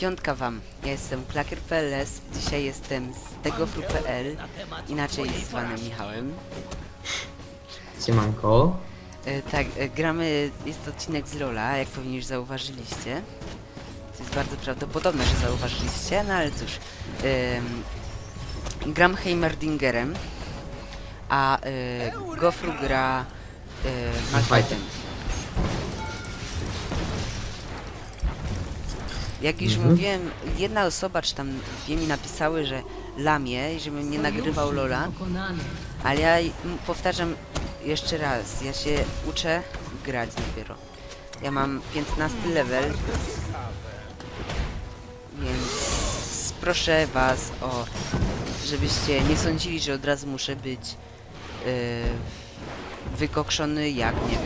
Piątka wam. Ja jestem Klakier.pls, dzisiaj jestem z tegofru.pl, inaczej zwanym Michałem. Siemanko. E, tak, e, gramy, jest to odcinek z Rola, jak pewnie już zauważyliście. To jest bardzo prawdopodobne, że zauważyliście, no ale cóż. Ym, gram Heimerdingerem, a y, Gofru gra y, Malfightem. Jak już Mhm. mówiłem, jedna osoba, czy tam dwie mi napisały, że lamie i żebym nie nagrywał Lola. Ale ja powtarzam jeszcze raz, ja się uczę grać dopiero. Ja mam 15 level, więc proszę was o, żebyście nie sądzili, że od razu muszę być yy, wykokszony jak nie wiem.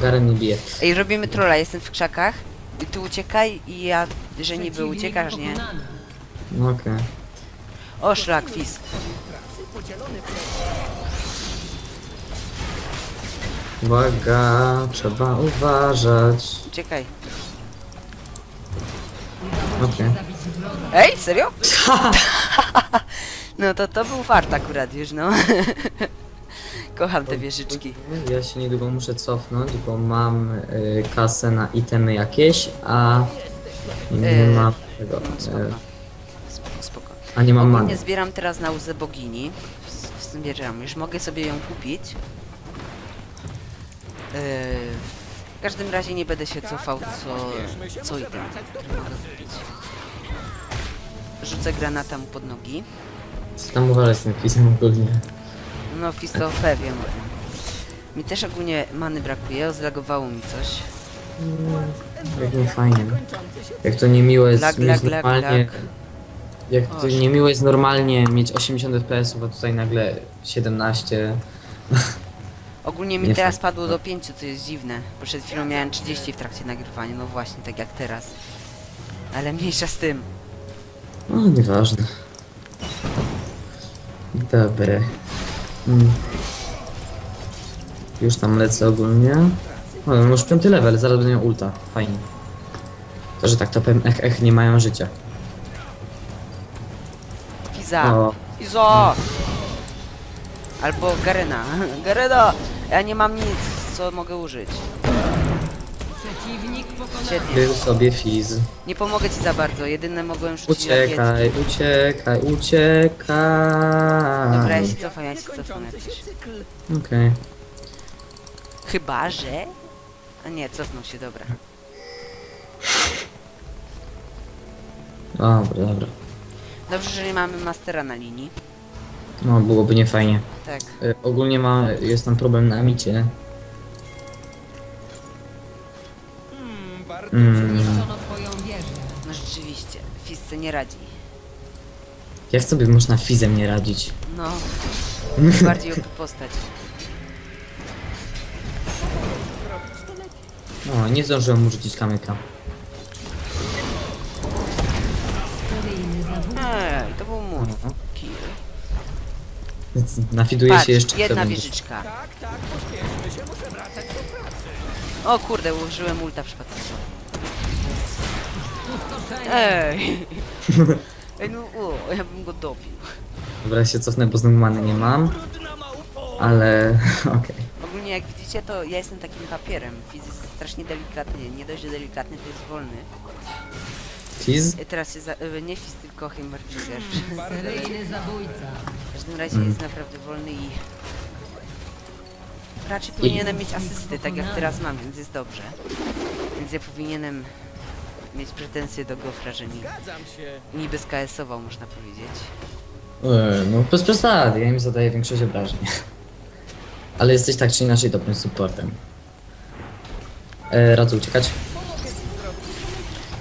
Garen nie bije. Ej, robimy trolla, jestem w krzakach i ty uciekaj i ja, że niby uciekasz, nie? No okej. O, szlak, fist. Uwaga, trzeba uważać. Uciekaj. Okej. Ej, serio? no to to był fart akurat już, no. Kocham te wieżyczki. Ja się niedługo muszę cofnąć, bo mam y, kasę na itemy jakieś, a nie Y, mam tego. Spoko. Y, Spoko, spoko. a nie mam Ogólnie many. zbieram teraz na łzę bogini. Zbieram, już mogę sobie ją kupić. Yy, w każdym razie nie będę się cofał co, co który mogę kupić. Rzucę granata mu pod nogi. Co tam uważać z tym pisem ogólnie? No, fisto wiem. Mi też ogólnie many brakuje, zlagowało mi coś. Jak nie fajnie. Jak to niemiłe jest Lag, mieć lag, lag, normalnie... lag. Jak to Oż. niemiłe jest normalnie mieć 80 fps, a tutaj nagle 17. Ogólnie mi Nie teraz fakt. padło do 5, co jest dziwne. Bo przed chwilą miałem 30 w trakcie nagrywania, no właśnie, tak jak teraz. Ale mniejsza z tym. No, nieważne. Dobre. Mm. Już tam lecę ogólnie. O, no już piąty level, zaraz będę miał ulta. Fajnie. To, że tak to powiem, ech, ech, nie mają życia. Fiza! O, Fizo! Albo Garena. Garena! Ja nie mam nic, co mogę użyć. Był sobie fiz. Nie pomogę ci za bardzo, jedyne mogłem rzucić rakiety. Uciekaj, uciekaj, uciekaj. Dobra, ja się cofam, ja się cofam jakoś. Okej. Chyba, że... A nie, cofnął się, dobra. Dobra, dobra. Dobrze, że nie mamy mastera na linii. No, byłoby niefajnie. Tak. Y, ogólnie ma, jest tam problem na micie. Mm, No rzeczywiście, Fisce nie radzi. jak sobie można fizem nie radzić? No, bardziej OP postać. O, nie zdążyłem mu rzucić kamyka. Ej, to był mój kill. Nafiduje Patrz, się jeszcze jedna kto będzie. wieżyczka. O kurde, użyłem ulta przypadkowo. Ej! Ej, no o, ja bym go dobił. Dobra, się cofnę, bo znowu many nie mam. Ale, okej. Ogólnie jak widzicie, to ja jestem takim papierem. Fiz jest strasznie delikatny. Nie dość, że delikatny, to jest wolny. Fiz? I teraz jest, za- e, nie Fiz, tylko Heimerdinger. Seryjny zabójca. W każdym razie Mm. jest naprawdę wolny i... Raczej powinienem mieć asysty, tak jak teraz mam, więc jest dobrze. Więc ja powinienem mieć pretensje do Gofra, że mi niby skS-ował, można powiedzieć. No bez przesady, ja im zadaję większość obrażeń. Ale jesteś tak czy inaczej dobrym supportem. E, radzę uciekać?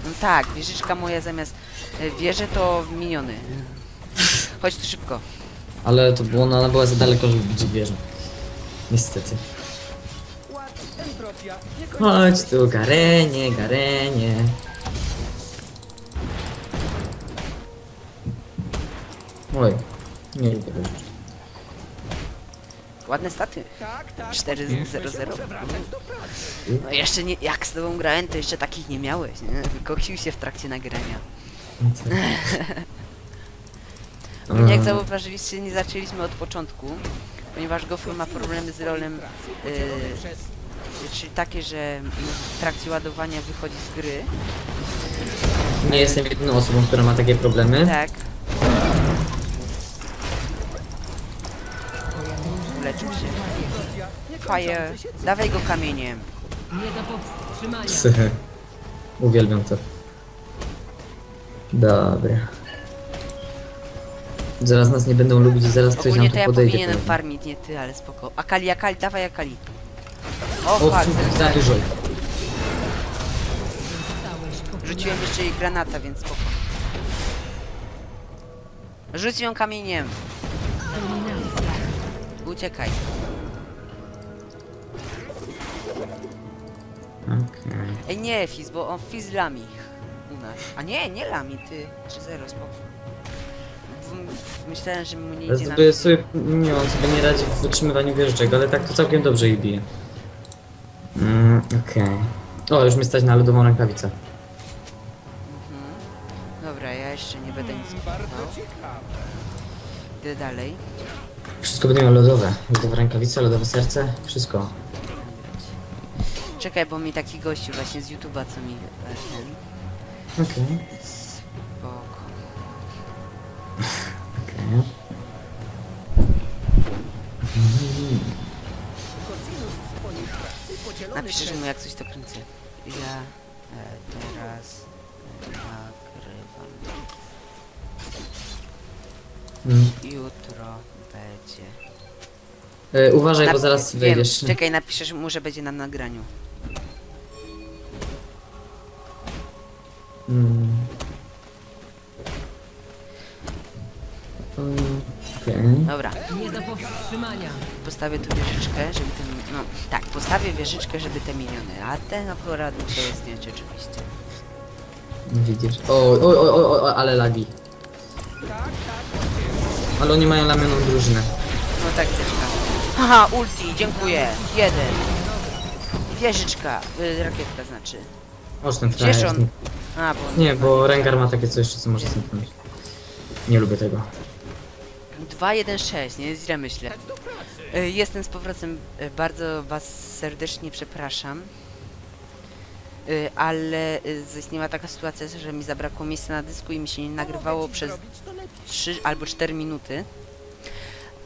No tak, wieżyczka moja zamiast e, wieży to miniony. Chodź tu szybko. Ale to było, no, ona była za daleko, żeby bić wieżę. Niestety. Chodź tu, Garenie, Garenie. Oj, nie lubię wieżyczki. Ładne staty. 4-0-0. No jeszcze nie, jak z tobą grałem, to jeszcze takich nie miałeś, nie? Wykoksił się w trakcie nagrania. Ogólnie jak zauważyliście, nie zaczęliśmy od początku, ponieważ Gofur ma problemy z rolem, yy, czyli takie, że w trakcie ładowania wychodzi z gry. Nie jestem jedyną osobą, która ma takie problemy. Tak. Fire, dawaj go kamieniem. Nie do powstrzymania. Uwielbiam to. Dobra. Zaraz nas nie będą lubić i zaraz ktoś Ogólnie nam to tu ja podejdzie. powinienem pewnie. farmić, nie ty, ale spoko. Akali, Akali, dawaj Akali. O, O, fuck, za dużo. Rzuciłem jeszcze jej granata, więc spoko. Rzuć ją kamieniem. dominacja. Uciekaj. Okej. Ej, nie Fizz, bo on Fizz lami u nas. A nie, nie lami, ty. 3-0, spoko. W- Myślałem, że mu nie idzie na... Sobie, sobie, nie, on sobie nie radzi w utrzymywaniu wieżyczek, ale tak to całkiem dobrze ich bije. Mm, okej. O, już mi stać na lodową rękawicę. Mhm. Dobra, ja jeszcze nie będę nic kupował. Idę dalej. Wszystko będzie miał lodowe. Lodowa rękawica, lodowe serce, wszystko. Czekaj, bo mi taki gościu właśnie z YouTube'a, co mi e, ten... Okej, Spoko. okej. Napiszesz mu jak coś to kręcę. Ja e, teraz e, nagrywam. Mm. Jutro będzie. E, uważaj, bo zaraz wiem, wyjdziesz. Czekaj, napiszesz mu, że będzie na nagraniu. Mm. Mm. Dobra, Nie do powstrzymania. postawię tu wieżyczkę, żeby ten... No, tak, postawię wieżyczkę, żeby te miniony, a ten akurat muszę zdjąć oczywiście. Widzisz. O, o, o, o, o, ale lagi. Ale oni mają lamioną drużynę. No tak też tak. Haha, ulti, dziękuję. Jeden. Wieżyczka, y, rakietka znaczy. Oż ten Gdzież frajer. on? A, bo Nie, bo Rengar ma takie coś, co może zniknąć. Nie lubię tego. 2, 1, 6, nie źle myślę. Y, Jestem z powrotem, y, bardzo was serdecznie przepraszam. Y, Ale y, zaistniała taka sytuacja, że mi zabrakło miejsca na dysku i mi się nie nagrywało przez 3 albo 4 minuty.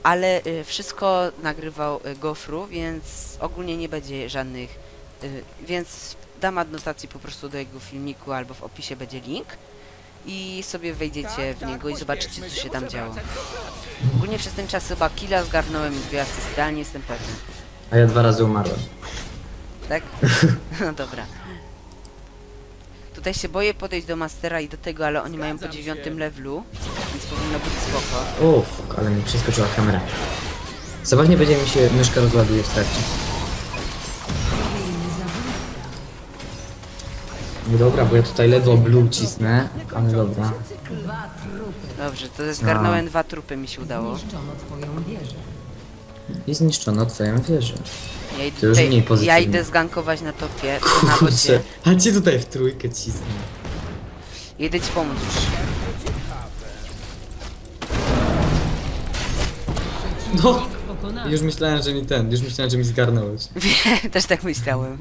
Ale y, wszystko nagrywał y, Gofru, więc ogólnie nie będzie żadnych. y, Więc dam adnotacji po prostu do jego filmiku albo w opisie będzie link. I sobie wejdziecie w niego i zobaczycie co się tam działo. Ogólnie przez ten czas chyba killa zgarnąłem i dwie asysty, ale nie jestem pewny. A ja dwa razy umarłem. Tak? No dobra. Tutaj się boję podejść do Mastera i do tego, ale oni mają po dziewiątym levelu, więc powinno być spoko. O, fuck, ale mi przeskoczyła kamera. Zabawnie będzie mi się myszka rozładuje w trakcie. Dobra, bo ja tutaj lewo blue cisnę, ale dobra. Dobrze, to zgarnąłem dwa trupy, mi się udało. Zniszczono twoją wieżę. I zniszczono twoją wieżę. Ja idę, To już tutaj, mniej pozytywnie. ja idę zgankować na topie, na Kurczę, a ci tutaj w trójkę cisnę. Jedę ci pomóc już. No! Pokonany. Już myślałem, że mi ten, już myślałem, że mi zgarnąłeś. Też tak myślałem.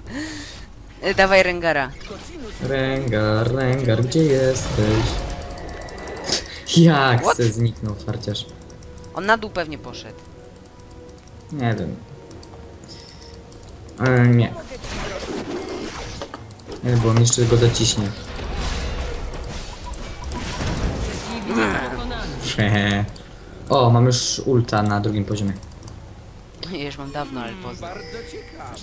E, Dawaj Rengara. Rengar, Rengar, gdzie jesteś? Jak What? se zniknął farciarz? On na dół pewnie poszedł. Nie wiem. E, nie. Nie, bo on jeszcze go dociśnie. O, mam już ulta na drugim poziomie. Ja już mam dawno, ale pozdro.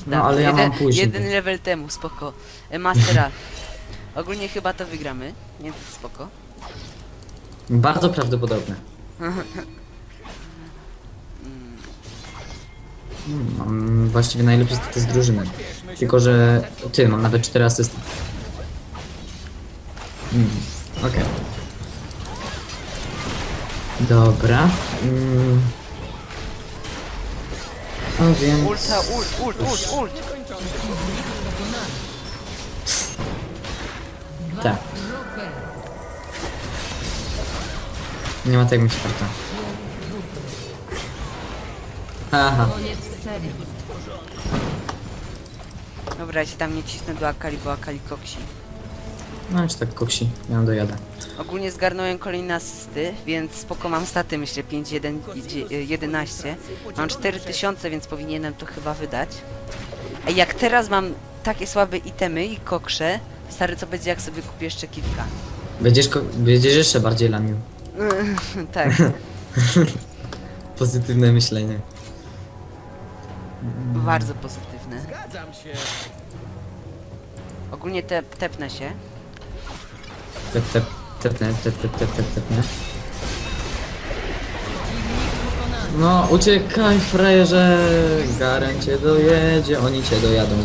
No, ale ja jeden, mam później. Jeden level temu, spoko. E, Mastera. Ogólnie chyba to wygramy. Nie, to spoko. Bardzo prawdopodobne. Hmm, Mam właściwie najlepsze staty z drużyny. Tylko, że ty, mam nawet 4 asysty. Hmm, okej. Dobra. Mm. No więc... Ulta, ult, ult, ult, ult. Tak, nie ma tego. Haha. Koniec serii. Dobra, ja się tam nie cisnę do Akali, bo Akali koksi. No już tak koksi, ja dojadę. Ogólnie zgarnąłem kolejne asysty, więc spoko mam staty, myślę 5, 1, 11. Mam 4000, więc powinienem to chyba wydać. A jak teraz mam takie słabe itemy i koksze, stary co będzie jak sobie kupię jeszcze kilka. Będziesz, ko- będziesz jeszcze bardziej lamił. tak. Pozytywne myślenie. Bardzo pozytywne. Ogólnie te, tepnę się. Tep, tep, tepnę, tep, tep, tep, tep, tepnę. No, uciekaj, frajerze! Garen cię dojedzie, oni cię dojadą.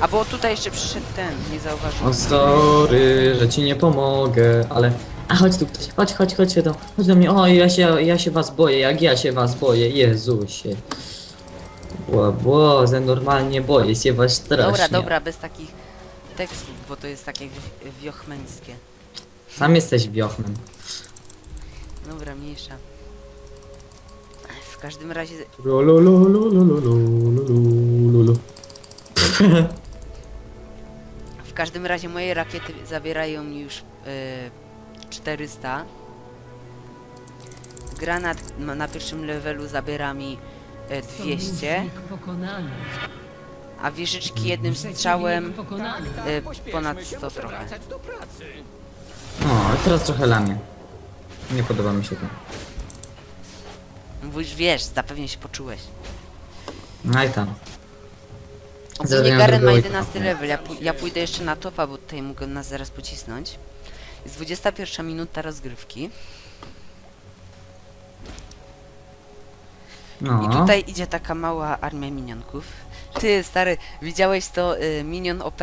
A bo tutaj jeszcze przyszedł ten, nie zauważyłem. O sorry, że ci nie pomogę, ale... A chodź tu ktoś, chodź, chodź, chodź do, chodź do mnie, o ja się, ja się was boję, jak ja się was boję, Jezusie. Bło, bło, że normalnie boję się was strasznie. Dobra, dobra, bez takich tekstów, bo to jest takie wi- wiochmeńskie. Sam jesteś wiochmen. Dobra, mniejsza. W każdym razie Lululululululululu. W każdym razie moje rakiety zabierają mi już e, 400. Granat ma- na pierwszym levelu zabiera mi e, 200, Sojusznik pokonany. a wieżyczki jednym strzałem Przeciwnik pokonany. e, ponad 100 trochę. O, teraz trochę lamię. Nie podoba mi się to. Mówisz, wiesz, zapewnie się poczułeś. No i tam. Ogólnie Garen ma drugiego 11 etapu. level, ja, pu- ja pójdę jeszcze na topa, bo tutaj mogę nas zaraz pocisnąć. Jest 21 minuta rozgrywki. No. I tutaj idzie taka mała armia minionków. Ty, stary, widziałeś to y, minion OP?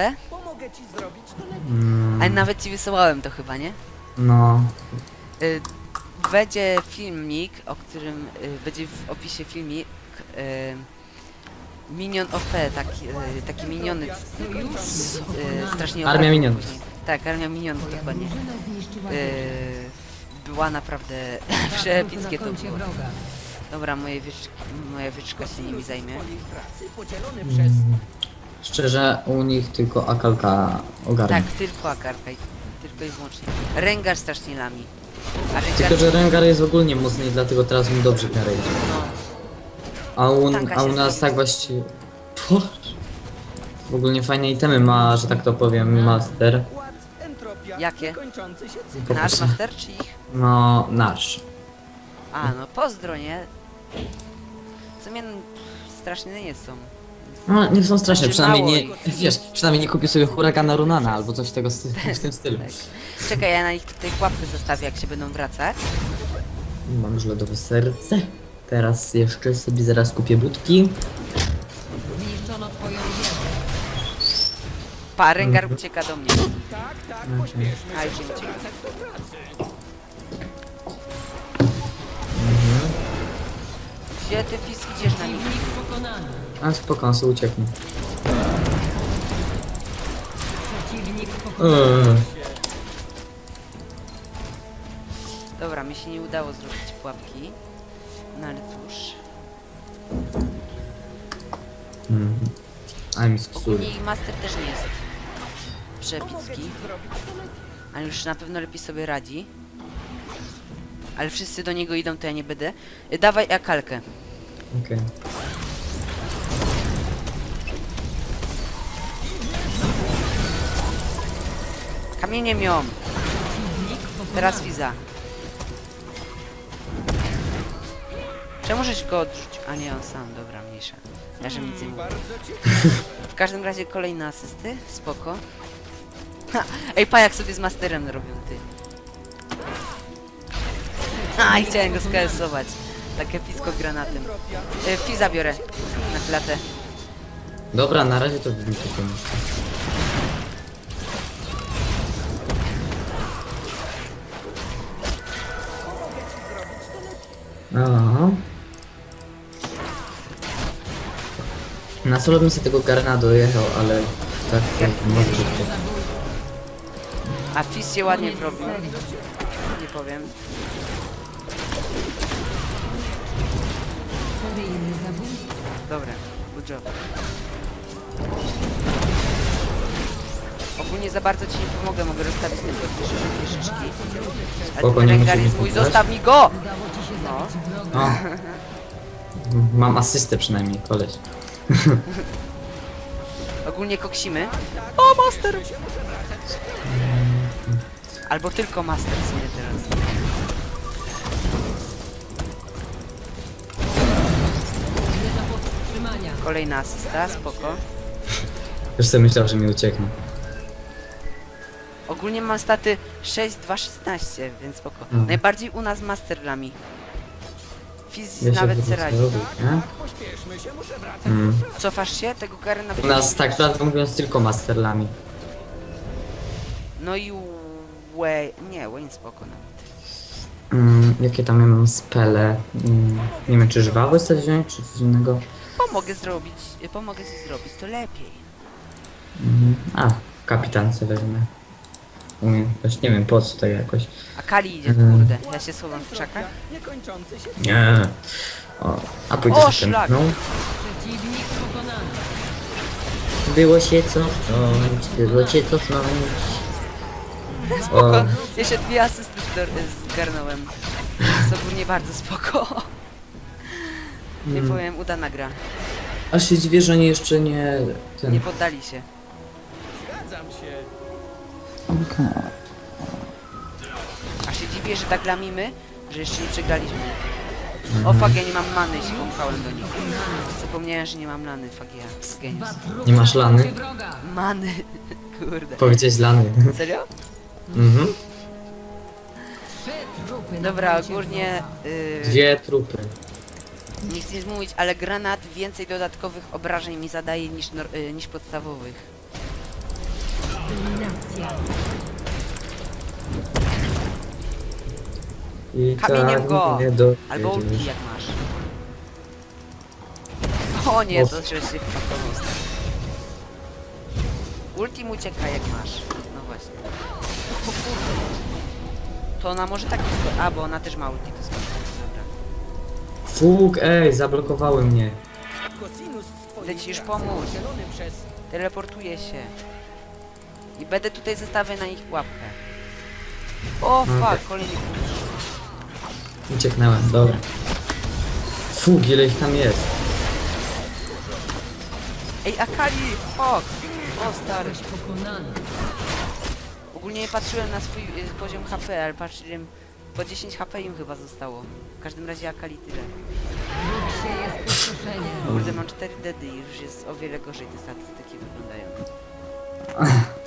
Mm, Ale nawet ci wysyłałem to chyba, nie? no. Y, będzie filmik, o którym y, będzie w opisie filmik. Y, minion OP, taki, y, takie miniony y, strasznie Armia minionów. później. Tak, armia minionów dokładnie. Drużyna zniszczyła Y, była naprawdę przepickie to było. wroga. Dobra, moje wieczki, moja wieczka się nimi zajmie. Szczerze, u nich tylko Akalka ogarnia. Tak, tylko akarka, i- tylko i wyłącznie. Rengar strasznie lami. A Rengar, Tylko, że Rengar jest ogólnie mocny i dlatego teraz mu dobrze w miarę idzie. no, A u, Tanka a u się nas zrobi. tak właściwie... Puh. W ogóle fajne itemy ma, że tak to powiem, Master. jakie? Nasz master czy ich? No, nasz. A, no pozdro, nie? W sumie n- strasznie nie są. No, nie są straszne, Znaczy, przynajmniej mało nie, wiesz, przynajmniej nie kupię sobie huragana Runana albo coś w tego sty- w tym stylu. Tak. Czekaj, ja na nich tutaj pułapkę zostawię, jak się będą wracać. Mam już lodowe serce. Teraz jeszcze sobie zaraz kupię budki. Zniszczono twoją wieżę. Pa, Rengar Mhm. ucieka do mnie. A, już nie ucieka. Gdzie ty idziesz na nich? Pokonany. A spoko, on sobie ucieknie. Przeciwnik pokonany. Eee. Dobra, mi się nie udało zrobić pułapki. No ale cóż. Mhm. I'm Xur. Ogólnie master też nie jest przepicki. Ale już na pewno lepiej sobie radzi. Ale wszyscy do niego idą, to ja nie będę. Y, Dawaj akalkę. Okej. Kamieniem ją. Teraz Fiza. Czemu żeś go odrzucił? A nie, on sam, dobra, mniejsza. Ja że nic nie. W każdym razie kolejne asysty, spoko. Ha, ej, pa jak sobie z masterem robią, ty. A, i chciałem go skalsować. Tak epicko granatem. E, Fiza biorę na klatę. Dobra, na razie to bym tylko Aha. Na solo bym sobie tego Garena dojechał, ale tak Jak to może być. A Fizz się ładnie serii. Nie powiem. Dobra, good job. Ogólnie za bardzo ci nie pomogę, mogę rozstawić tylko trzy wieżyczki. Ale Spoko, ten nie Rengar jest mój, zostaw mi go! No. O. Mam asystę przynajmniej, koleś. Ogólnie koksimy. O, master! Albo tylko master w sumie teraz. Nie. Kolejna asysta, spoko. Już sobie myślał, że mi ucieknie. Ogólnie mam staty 6, 2, 16, więc spoko. Mhm. Najbardziej u nas master dla mi. Fizz Ja się nawet se radzi. robić, nie? Mm. Cofasz się? Tego Garena U nas tak prawdę mówiąc tylko masterlami. No i Wayne... Nie, Wayne spoko nawet. Mm, jakie tam ja mam spele? Mm, nie wiem, czy żwały chcesz wziąć, czy coś innego? Pomogę zrobić, pomogę ci zrobić, to lepiej. Mhm. A, kapitan sobie wezmę. Umiem, też nie wiem po co tak jakoś. A Kali idzie, kurde. Ja się schowam w krzakach. Nie. O, a pójdę O, za szlak. Przeciwnik pokonany. Było się cofnąć, było się cofnąć. Spoko. O, Jeszcze dwie asysty zdor- zgarnąłem. To jest ogólnie bardzo spoko. Nie Mm. powiem, udana gra. aż się dziwię, że oni jeszcze nie... Ten... Nie poddali się. Okej. A się dziwię, że tak lamimy, że jeszcze nie przegraliśmy. O fuck, ja nie mam many, się pomkałem do nich. Zapomniałem, że nie mam lany, fuck ja. Genius. Nie masz lany? Many. Kurde. Powiedziałeś lany. Serio? mhm. Dobra, ogólnie... Yy, Dwie trupy. nie chcę nic mówić, ale granat więcej dodatkowych obrażeń mi zadaje niż, nor- y, niż podstawowych. Dominacja. I Kamieniem tak go! nie do... Albo ulti jak masz. O nie, to się wpakował. Ulti mu ucieka jak masz. No właśnie. O kurde. To ona może tak tylko... A, bo ona też ma ulti, to skąd? Dobra. Fuk, ej, zablokowały mnie. Ci już pomóc. Teleportuję się. I będę tutaj zostawiał na nich łapkę. O Okej. fuck, kolejny punkt. Ucieknęłem, dobra. Fuk, ile ich tam jest. Ej, Akali! Fuck! O stary. Pokonany. Ogólnie nie patrzyłem na swój y, poziom HP, ale patrzyłem... Po 10 HP im chyba zostało. W każdym razie Akali tyle. Sieje spustoszenie. Kurde, mam 4 dedy i już jest o wiele gorzej te statystyki wyglądają.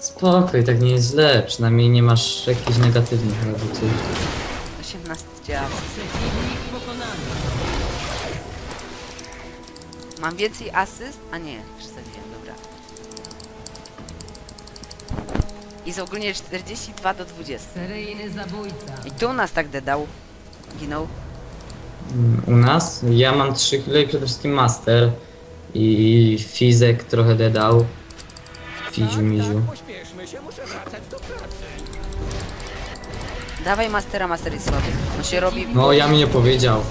Spoko, i tak nie jest źle. Przynajmniej nie masz jakichś negatywnych reakcji. 18 działa. Mam więcej asyst? A nie, przesadziłem, dobra. I jest ogólnie 42 do 20. Seryjny zabójca. I tu nas tak dedał. Ginął. Mm, U nas? Ja mam trzy kile i przede wszystkim master. I fizek trochę dedał. Fiziu miziu. Dawaj mastera, master jest słaby. On się robi No ja mi nie powiedział.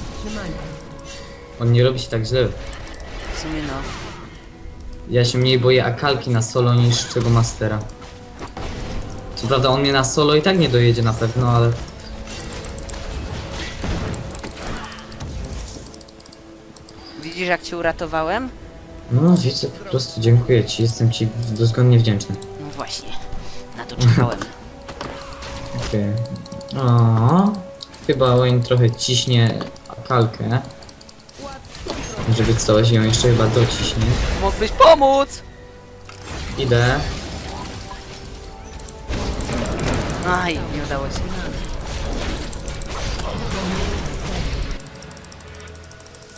On nie robi się tak źle. w sumie no. Ja się mniej boję akalki na solo niż czego mastera. Co prawda on mnie na solo i tak nie dojedzie na pewno, ale... Widzisz jak cię uratowałem? No widzę, po prostu dziękuję ci, jestem ci doskonnie wdzięczny. No właśnie. Na to czekałem. Okej. O, Chyba Wayne trochę ciśnie akalkę. Żeby coś ją jeszcze chyba dociśnie. Mógłbyś pomóc! Idę. Aj, nie udało się.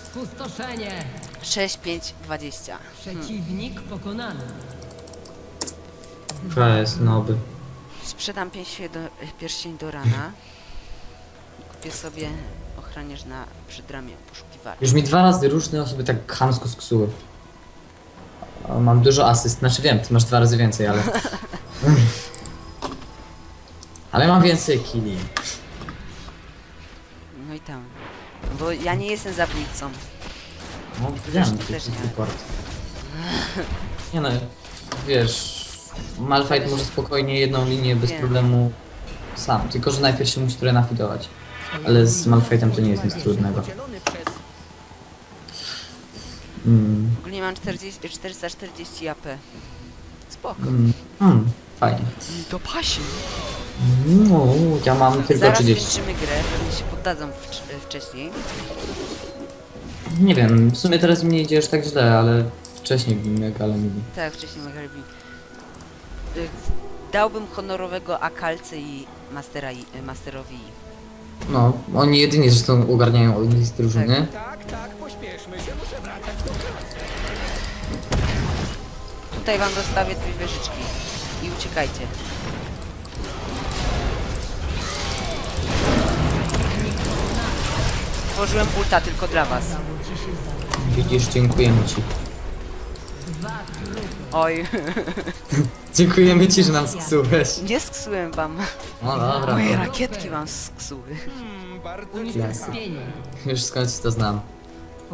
Spustoszenie. 6, 5, 20. Przeciwnik pokonany. KS noby. Sprzedam pierścień do, pierścień do rana. Kupię sobie ochroniarz na przed ramię poszukiwacza. Już mi dwa razy różne osoby tak chamsko sksuły. O, mam dużo asyst, znaczy wiem, ty masz dwa razy więcej, ale... ale mam więcej killi. No i tam. Bo ja nie jestem zabójcą. No, Zresztą wiem, też to jest nie. support. Nie no, wiesz... Malfight może spokojnie jedną linię bez problemu sam, tylko że najpierw się musi trochę nafidować. Ale z Malfightem to nie jest nic trudnego. Mm, Ogólnie mam 40, 440 AP. Spoko. mm, mm, fajnie. To pasi. No, ja mam tylko Zaraz 30. kończymy grę, pewnie się poddadzą wcz- wcześniej. Nie wiem, w sumie teraz mi nie idzie aż tak źle, ale wcześniej mega ale mili. Tak, wcześniej. Y, Dałbym honorowego Akalce i Mastera, y, Masterowi. No, oni jedynie zresztą ogarniają od nich z drużyny. Tak, tak, pośpieszmy się, muszę wracać do pracy. Tutaj wam dostawię dwie wieżyczki. I uciekajcie. Tworzyłem ulta tylko dla was. Widzisz, dziękujemy ci. Oj, Dziękujemy ci, że nam sksułeś. nie sksułem wam. No dobra, Moje rakietki wam sksuły. Hmm, bardzo Unicestwienie. już skądś to znam.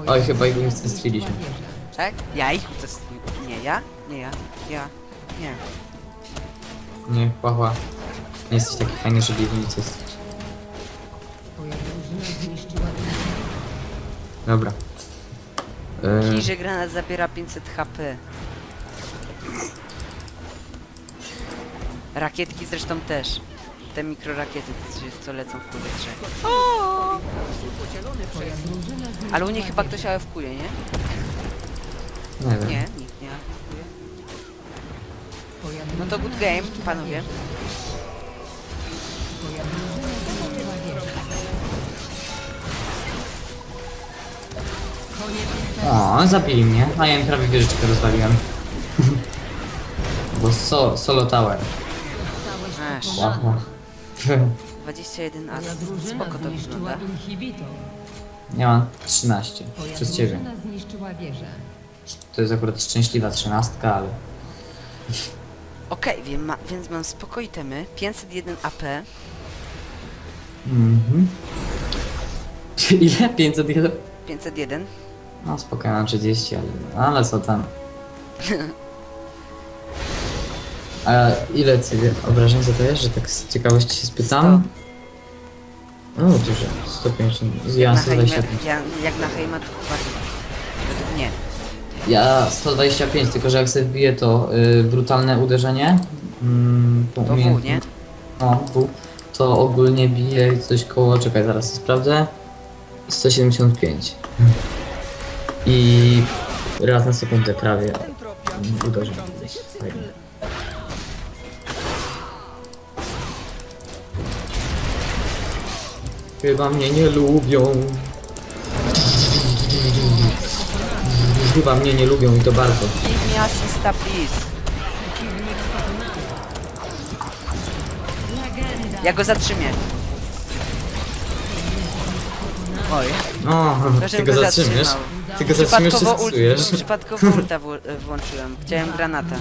Oj, chyba ich zniszczyła wieżę. Tak? Ja ich? To jest... Nie, ja? Nie ja. Ja. Nie. Nie, chłapa. Nie jesteś taki fajny, żeby ich zniszczyła wieżę. Dobra. E, Czyli, że granat zabiera 500 HP. Rakietki zresztą też. Te mikrorakiety, co, co lecą w powietrze. Zniszczyła Ale u nich chyba ktoś AFK-uje, nie? nie wiem. Nie, nikt nie AFK-uje. No to good game, panowie. O, zabili mnie, a ja im prawie wieżyczkę rozwaliłem. Bo so, solo tower. Wow. pokonany. 21 as. Spoko to zniszczyła wygląda. inhibitor. Ja mam 13 Twoja przez ciebie. drużyna zniszczyła wieżę. To jest akurat szczęśliwa trzynastka, ale... Okej, wiem, ma, więc mam spoko itemy. 501 AP. Mhm. Ile? 501? 501. No spokojnie, mam 30, ale, ale co tam. A ile ciebie obrażeń zadajesz, że tak z ciekawości się spytam? O, dużo. 150. Ja na Heima, 125. ja, jak na Heima to chyba według mnie. Ja 125, tylko że jak sobie wbiję to y, brutalne uderzenie. Mm, tą To W, nie? No, W. To ogólnie bije coś koło, czekaj, zaraz to sprawdzę. 175. I raz na sekundę prawie uderzę. Fajnie. Chyba mnie nie lubią. Chyba mnie nie lubią i to bardzo. Give me assista, please. Ja go zatrzymię. Oj, O, ty go zatrzymiesz? zatrzymał. Ty go zatrzymiesz czy Przypadkowo, ult, stosujesz? przypadkowo ulta wło- włączyłem. Chciałem granata.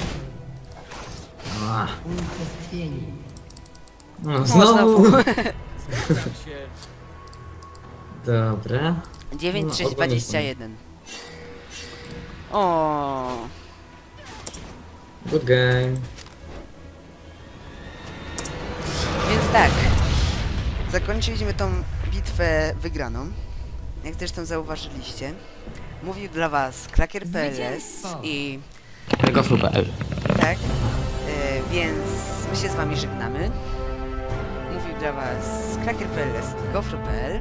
Unicestwienie. No, No, znowu. znowu. Dobra. 9, No, 6, ogólnie 21. O, Good game. Więc tak. Zakończyliśmy tą bitwę wygraną. Jak zresztą zauważyliście. Mówił dla was Klakier.pls Zwycięstwo. i tak. E, więc my się z wami żegnamy. Dla was Klakier.pls i Gofru.pl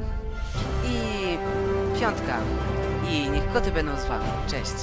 i piątka. I niech koty będą z wami. Cześć.